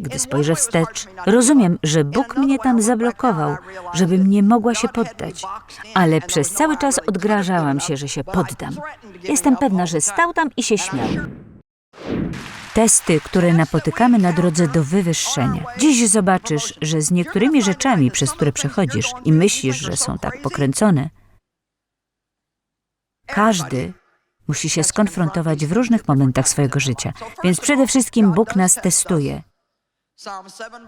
Gdy spojrzę wstecz, rozumiem, że Bóg mnie tam zablokował, żebym nie mogła się poddać, ale przez cały czas odgrażałam się, że się poddam. Jestem pewna, że stał tam i się śmiał. Testy, które napotykamy na drodze do wywyższenia. Dziś zobaczysz, że z niektórymi rzeczami, przez które przechodzisz i myślisz, że są tak pokręcone, każdy musi się skonfrontować w różnych momentach swojego życia. Więc przede wszystkim Bóg nas testuje.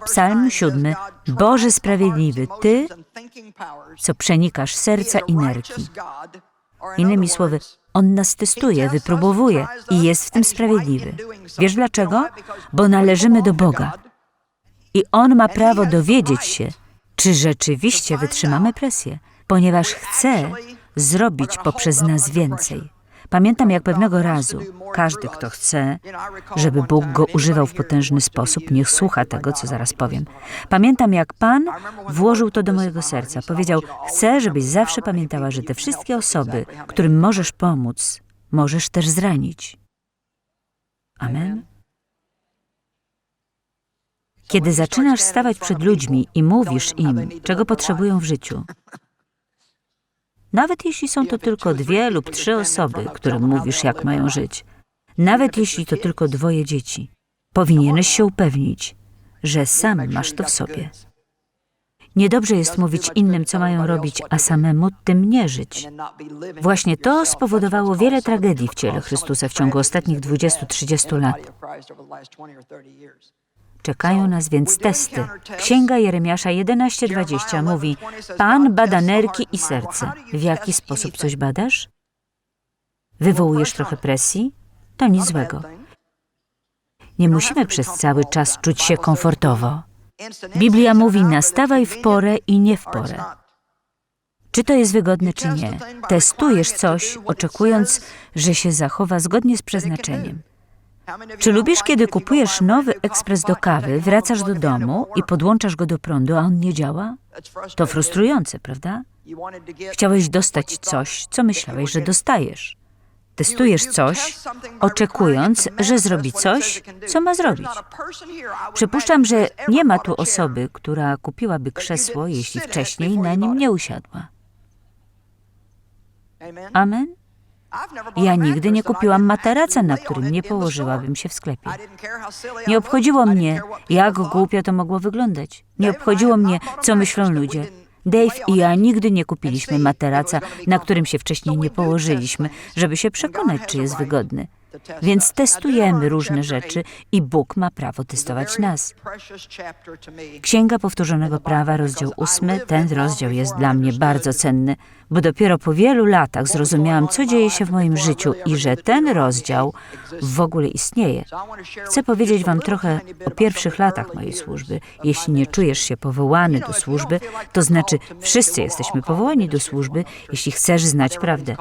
Psalm 7. Boże sprawiedliwy, Ty, co przenikasz serca i nerki. Innymi słowy, On nas testuje, wypróbowuje i jest w tym sprawiedliwy. Wiesz dlaczego? Bo należymy do Boga. I On ma prawo dowiedzieć się, czy rzeczywiście wytrzymamy presję, ponieważ chce zrobić poprzez nas więcej. Pamiętam, jak pewnego razu każdy, kto chce, żeby Bóg go używał w potężny sposób, niech słucha tego, co zaraz powiem. Pamiętam, jak Pan włożył to do mojego serca. Powiedział: Chcę, żebyś zawsze pamiętała, że te wszystkie osoby, którym możesz pomóc, możesz też zranić. Amen. Kiedy zaczynasz stawać przed ludźmi i mówisz im, czego potrzebują w życiu, nawet jeśli są to tylko dwie lub trzy osoby, którym mówisz, jak mają żyć, nawet jeśli to tylko dwoje dzieci, powinieneś się upewnić, że sam masz to w sobie. Niedobrze jest mówić innym, co mają robić, a samemu tym nie żyć. Właśnie to spowodowało wiele tragedii w ciele Chrystusa w ciągu ostatnich 20-30 lat. Czekają nas więc testy. Księga Jeremiasza 11:20 mówi: Pan bada nerki i serce. W jaki sposób coś badasz? Wywołujesz trochę presji? To nic złego. Nie musimy przez cały czas czuć się komfortowo. Biblia mówi: nastawaj w porę i nie w porę. Czy to jest wygodne, czy nie? Testujesz coś, oczekując, że się zachowa zgodnie z przeznaczeniem. Czy lubisz, kiedy kupujesz nowy ekspres do kawy, wracasz do domu i podłączasz go do prądu, a on nie działa? To frustrujące, prawda? Chciałeś dostać coś, co myślałeś, że dostajesz. Testujesz coś, oczekując, że zrobi coś, co ma zrobić. Przypuszczam, że nie ma tu osoby, która kupiłaby krzesło, jeśli wcześniej na nim nie usiadła. Amen? Ja nigdy nie kupiłam materaca, na którym nie położyłabym się w sklepie. Nie obchodziło mnie, jak głupio to mogło wyglądać. Nie obchodziło mnie, co myślą ludzie. Dave i ja nigdy nie kupiliśmy materaca, na którym się wcześniej nie położyliśmy, żeby się przekonać, czy jest wygodny. Więc testujemy różne rzeczy i Bóg ma prawo testować nas. Księga Powtórzonego Prawa, rozdział 8, ten rozdział jest dla mnie bardzo cenny, bo dopiero po wielu latach zrozumiałam, co dzieje się w moim życiu i że ten rozdział w ogóle istnieje. Chcę powiedzieć Wam trochę o pierwszych latach mojej służby. Jeśli nie czujesz się powołany do służby, to znaczy wszyscy jesteśmy powołani do służby, jeśli chcesz znać prawdę.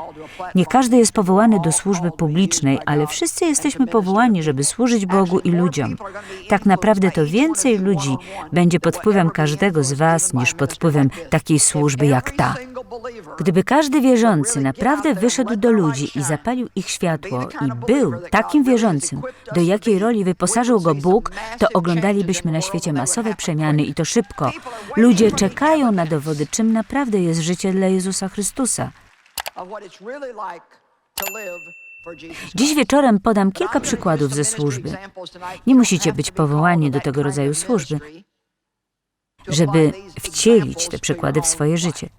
Nie każdy jest powołany do służby publicznej, ale wszyscy jesteśmy powołani, żeby służyć Bogu i ludziom. Tak naprawdę to więcej ludzi będzie pod wpływem każdego z Was niż pod wpływem takiej służby jak ta. Gdyby każdy wierzący naprawdę wyszedł do ludzi i zapalił ich światło i był takim wierzącym, do jakiej roli wyposażył go Bóg, to oglądalibyśmy na świecie masowe przemiany i to szybko. Ludzie czekają na dowody, czym naprawdę jest życie dla Jezusa Chrystusa. Dziś wieczorem podam kilka przykładów ze służby. Nie musicie być powołani do tego rodzaju służby, żeby wcielić te przykłady w swoje życie.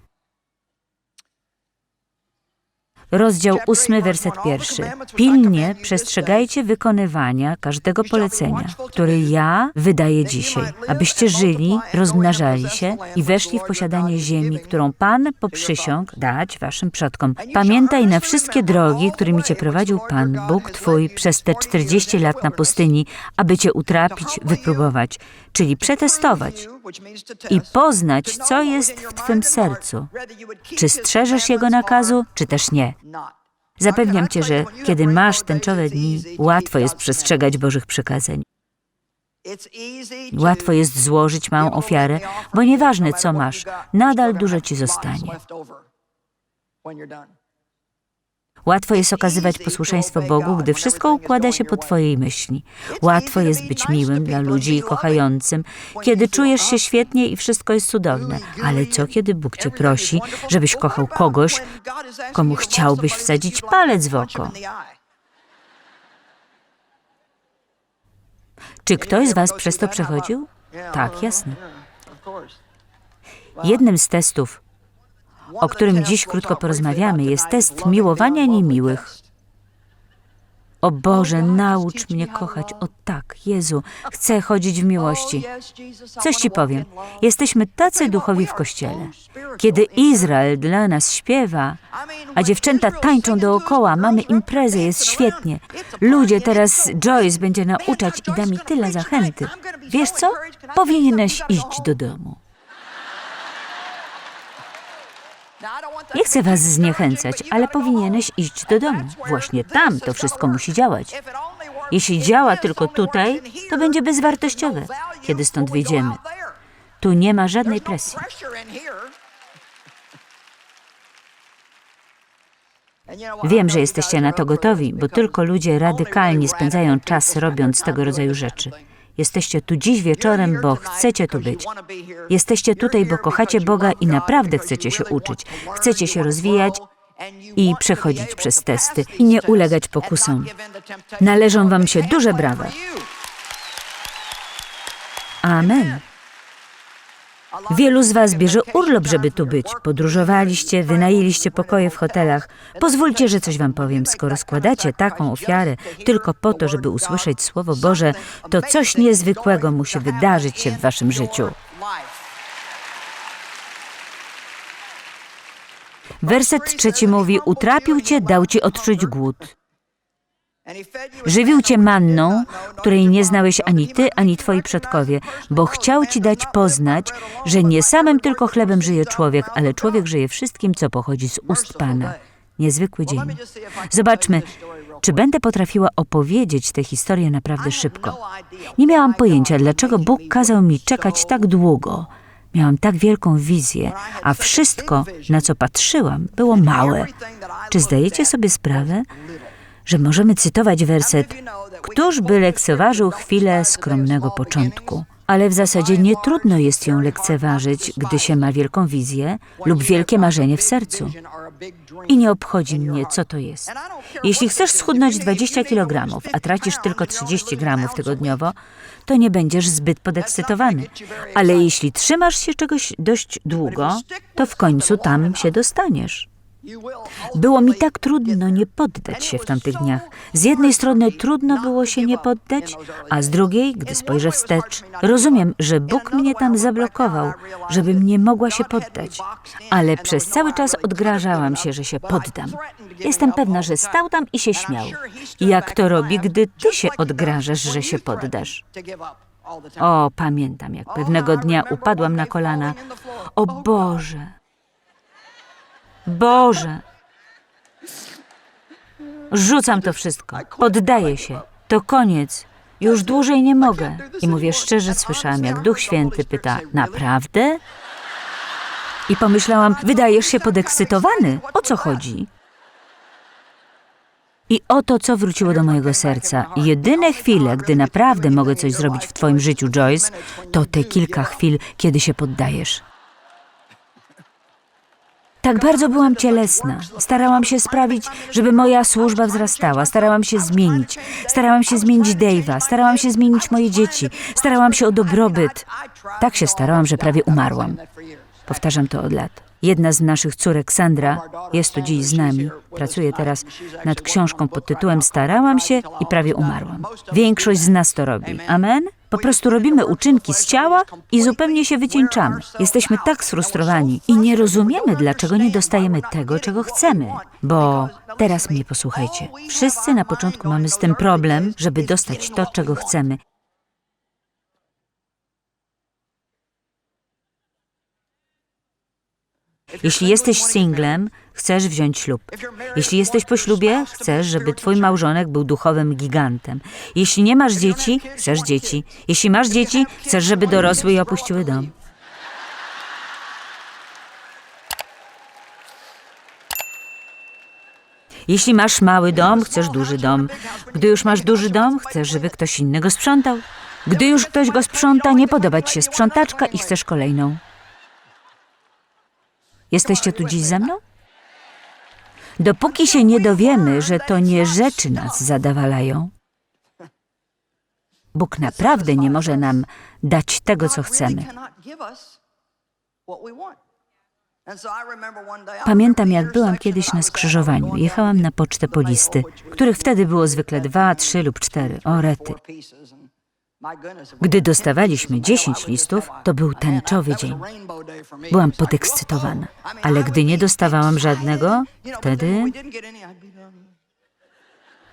Rozdział 8, werset pierwszy. Pilnie przestrzegajcie wykonywania każdego polecenia, które ja wydaję dzisiaj, abyście żyli, rozmnażali się i weszli w posiadanie ziemi, którą Pan poprzysiągł dać waszym przodkom. Pamiętaj na wszystkie drogi, którymi cię prowadził Pan, Bóg Twój, przez te 40 lat na pustyni, aby cię utrapić, wypróbować, czyli przetestować i poznać, co jest w Twym sercu. Czy strzeżesz Jego nakazu, czy też nie. Zapewniam Cię, że kiedy masz tęczowe dni, łatwo jest przestrzegać Bożych przykazań. Łatwo jest złożyć małą ofiarę, bo nieważne co masz, nadal dużo Ci zostanie. Łatwo jest okazywać posłuszeństwo Bogu, gdy wszystko układa się po Twojej myśli. Łatwo jest być miłym dla ludzi i kochającym, kiedy czujesz się świetnie i wszystko jest cudowne. Ale co, kiedy Bóg Cię prosi, żebyś kochał kogoś, komu chciałbyś wsadzić palec w oko? Czy ktoś z Was przez to przechodził? Tak, jasne. Jednym z testów, o którym dziś krótko porozmawiamy, jest test miłowania niemiłych. O Boże, naucz mnie kochać. O tak, Jezu, chcę chodzić w miłości. Coś ci powiem. Jesteśmy tacy duchowi w kościele. Kiedy Izrael dla nas śpiewa, a dziewczęta tańczą dookoła, mamy imprezę, jest świetnie. Ludzie, teraz Joyce będzie nauczać i da mi tyle zachęty. Wiesz co? Powinieneś iść do domu. Nie chcę was zniechęcać, ale powinieneś iść do domu. Właśnie tam to wszystko musi działać. Jeśli działa tylko tutaj, to będzie bezwartościowe, kiedy stąd wyjdziemy. Tu nie ma żadnej presji. Wiem, że jesteście na to gotowi, bo tylko ludzie radykalni spędzają czas robiąc tego rodzaju rzeczy. Jesteście tu dziś wieczorem, bo chcecie tu być. Jesteście tutaj, bo kochacie Boga i naprawdę chcecie się uczyć. Chcecie się rozwijać i przechodzić przez testy i nie ulegać pokusom. Należą wam się duże brawa. Amen. Wielu z Was bierze urlop, żeby tu być. Podróżowaliście, wynajęliście pokoje w hotelach. Pozwólcie, że coś Wam powiem. Skoro składacie taką ofiarę tylko po to, żeby usłyszeć Słowo Boże, to coś niezwykłego musi wydarzyć się w Waszym życiu. Werset trzeci mówi: Utrapił Cię, dał Ci odczuć głód. Żywił cię manną, której nie znałeś ani ty, ani twoi przodkowie, bo chciał ci dać poznać, że nie samym tylko chlebem żyje człowiek, ale człowiek żyje wszystkim, co pochodzi z ust Pana. Niezwykły dzień. Zobaczmy, czy będę potrafiła opowiedzieć tę historię naprawdę szybko. Nie miałam pojęcia, dlaczego Bóg kazał mi czekać tak długo. Miałam tak wielką wizję, a wszystko, na co patrzyłam, było małe. Czy zdajecie sobie sprawę, że możemy cytować werset Któż by lekceważył chwilę skromnego początku? Ale w zasadzie nie trudno jest ją lekceważyć, gdy się ma wielką wizję lub wielkie marzenie w sercu. I nie obchodzi mnie, co to jest. Jeśli chcesz schudnąć 20 kg, a tracisz tylko 30 gramów tygodniowo, to nie będziesz zbyt podekscytowany. Ale jeśli trzymasz się czegoś dość długo, to w końcu tam się dostaniesz. Było mi tak trudno nie poddać się w tamtych dniach. Z jednej strony trudno było się nie poddać, a z drugiej, gdy spojrzę wstecz, rozumiem, że Bóg mnie tam zablokował, żebym nie mogła się poddać. Ale przez cały czas odgrażałam się, że się poddam. Jestem pewna, że stał tam i się śmiał. Jak to robi, gdy ty się odgrażasz, że się poddasz? O, pamiętam, jak pewnego dnia upadłam na kolana. O Boże! Boże! Rzucam to wszystko. Poddaję się. To koniec. Już dłużej nie mogę. I mówię szczerze, słyszałam, jak Duch Święty pyta: Naprawdę? I pomyślałam: Wydajesz się podekscytowany. O co chodzi? I oto co wróciło do mojego serca. Jedyne chwile, gdy naprawdę mogę coś zrobić w Twoim życiu, Joyce, to te kilka chwil, kiedy się poddajesz. Tak bardzo byłam cielesna. Starałam się sprawić, żeby moja służba wzrastała. Starałam się zmienić. Starałam się zmienić Dave'a. Starałam się zmienić moje dzieci. Starałam się o dobrobyt. Tak się starałam, że prawie umarłam. Powtarzam to od lat. Jedna z naszych córek, Sandra, jest tu dziś z nami. Pracuje teraz nad książką pod tytułem Starałam się i prawie umarłam. Większość z nas to robi. Amen? Po prostu robimy uczynki z ciała i zupełnie się wycieńczamy. Jesteśmy tak sfrustrowani i nie rozumiemy, dlaczego nie dostajemy tego, czego chcemy. Bo teraz mnie posłuchajcie. Wszyscy na początku mamy z tym problem, żeby dostać to, czego chcemy. Jeśli jesteś singlem, chcesz wziąć ślub. Jeśli jesteś po ślubie, chcesz, żeby twój małżonek był duchowym gigantem. Jeśli nie masz dzieci, chcesz dzieci. Jeśli masz dzieci, chcesz, żeby dorosły i opuściły dom. Jeśli masz mały dom, chcesz duży dom. Gdy już masz duży dom, chcesz, żeby ktoś inny go sprzątał. Gdy już ktoś go sprząta, nie podoba ci się sprzątaczka i chcesz kolejną. Jesteście tu dziś ze mną? Dopóki się nie dowiemy, że to nie rzeczy nas zadawalają, Bóg naprawdę nie może nam dać tego, co chcemy. Pamiętam, jak byłam kiedyś na skrzyżowaniu. Jechałam na pocztę po listy, których wtedy było zwykle dwa, trzy lub cztery. O rety. Gdy dostawaliśmy 10 listów, to był tęczowy dzień. Byłam podekscytowana. Ale gdy nie dostawałam żadnego, wtedy...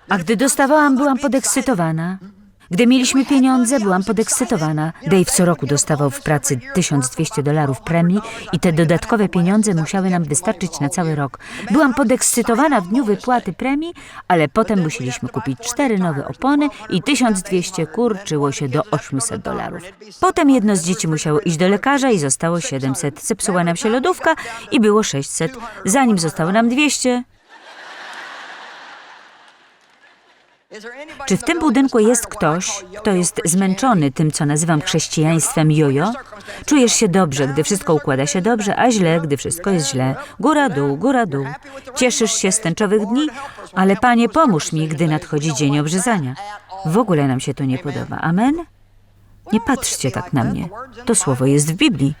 A gdy dostawałam, byłam podekscytowana. Gdy mieliśmy pieniądze, byłam podekscytowana. Dave co roku dostawał w pracy 1200 dolarów premii i te dodatkowe pieniądze musiały nam wystarczyć na cały rok. Byłam podekscytowana w dniu wypłaty premii, ale potem musieliśmy kupić cztery nowe opony i 1200 kurczyło się do 800 dolarów. Potem jedno z dzieci musiało iść do lekarza i zostało 700. Zepsuła nam się lodówka i było 600. Zanim zostało nam 200, Czy w tym budynku jest ktoś, kto jest zmęczony tym, co nazywam chrześcijaństwem jojo? Czujesz się dobrze, gdy wszystko układa się dobrze, a źle, gdy wszystko jest źle. Góra, dół, góra, dół. Cieszysz się z tęczowych dni, ale Panie, pomóż mi, gdy nadchodzi dzień obrzezania. W ogóle nam się to nie podoba. Amen? Nie patrzcie tak na mnie. To słowo jest w Biblii.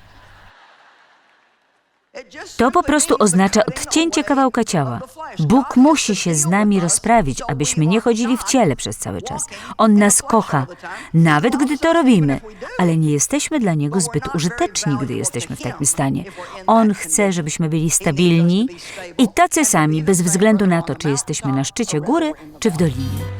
To po prostu oznacza odcięcie kawałka ciała. Bóg musi się z nami rozprawić, abyśmy nie chodzili w ciele przez cały czas. On nas kocha, nawet gdy to robimy, ale nie jesteśmy dla Niego zbyt użyteczni, gdy jesteśmy w takim stanie. On chce, żebyśmy byli stabilni i tacy sami, bez względu na to, czy jesteśmy na szczycie góry, czy w dolinie.